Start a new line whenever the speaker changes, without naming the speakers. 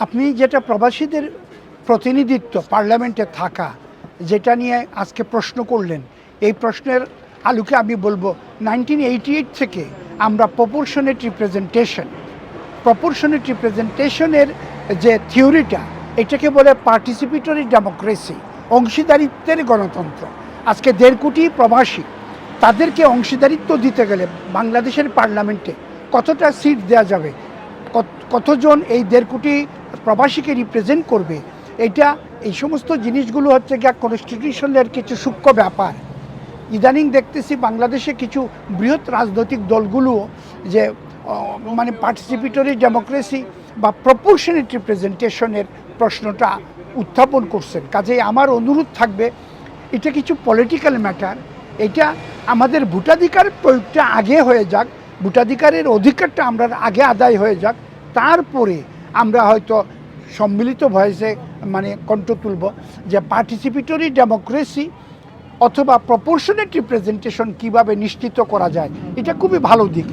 আপনি যেটা প্রবাসীদের প্রতিনিধিত্ব, পার্লামেন্টে থাকা, যেটা নিয়ে আজকে প্রশ্ন করলেন, এই প্রশ্নের আলোকে আমি বলব নাইনটিন এইটি থেকে আমরা প্রপোর্শনেট রিপ্রেজেন্টেশন প্রপোর্শনেট রিপ্রেজেন্টেশনের যে থিওরিটা এটাকে বলে পার্টিসিপেটরি ডেমোক্রেসি অংশীদারিত্বের গণতন্ত্র। আজকে দেড় কোটি প্রবাসী, তাদেরকে অংশীদারিত্ব দিতে গেলে বাংলাদেশের পার্লামেন্টে কতটা সিট দেওয়া যাবে? কত- কতজন এই দেড় কোটি প্রবাসীকে রিপ্রেজেন্ট করবে। এটা এই সমস্ত জিনিসগুলো হচ্ছে গিয়া কনস্টিটিউশনের কিছু সূক্ষ্ম ব্যাপার। ইদানিং দেখতেছি বাংলাদেশে কিছু বৃহৎ রাজনৈতিক দলগুলো যে মানে পার্টিসিপেটরি ডেমোক্রেসি বা প্রপোর্শনেট রিপ্রেজেন্টেশনের প্রশ্নটা উত্থাপন করছেন। কাজেই আমার অনুরোধ থাকবে, এটা কিছু পলিটিক্যাল ম্যাটার এটা আমাদের ভোটাধিকার প্রয়োগটা আগে হয়ে যাক, ভোটাধিকারের অধিকারটা আমরা আগে আদায় হয়ে যাক, তারপরে আমরা হয়তো সম্মিলিত ভয়েসে মানে কণ্ঠ তুলব যে পার্টিসিপেটরি ডেমোক্রেসি অথবা প্রপোর্শনেট রিপ্রেজেন্টেশন কীভাবে নিশ্চিত করা যায়, এটা খুবই ভালো দিক।